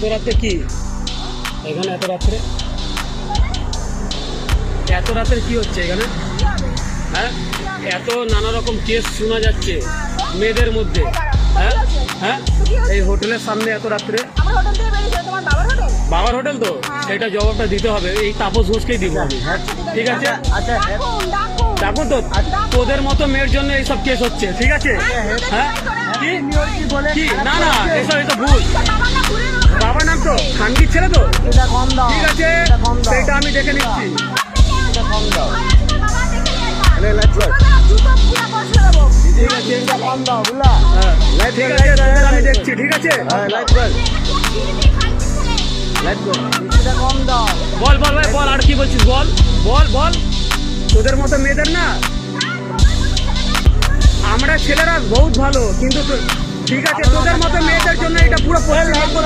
এত রাতে কি? এখানে এত রাত্রে? এত রাতের কি হচ্ছে এখানে? হ্যাঁ? এত নানা রকম কেস শোনা যাচ্ছে মেয়েদের মধ্যে। হ্যাঁ? হ্যাঁ? এই হোটেলের সামনে এত রাত্রে? বাবার হোটেল? তো? এটা জবাবটা দিতে হবে। এই তাপস ঘোষকেই দিব আমি। ঠিক আছে? আচ্ছা ডাকুন ডাকুন। দেখো তো। তোদের মতো মেয়ের জন্য এইসব কেস হচ্ছে। ঠিক আছে? হ্যাঁ কি? কি? না না এসব এটা ভুল নাম ছেলে তো এটা কম দাও। ঠিক আছে? এটা কম দাও। সেটা আমি দেখে নিচ্ছি। এটা কম দাও। বাবা দেখে নিয়ে আসবা আরে লাইট কর জুতো পুরো বসে দেবো ঠিক আছে এটা কম দাও বুঝলা? ঠিক আছে তোদের আমি দেখছি ঠিক আছে? হ্যাঁ লাইট কর লাইট কর এটা কম দাও। বল বল ভাই বল আর কি বলছিস বল বল বল। তোদের মতো মেয়েদের না আমরা ছেলেরা বহুত ভালো কিন্তু ঠিক আছে তোদের মতো মেয়েদের জন্য এটা পুরো পশ্চিমবঙ্গ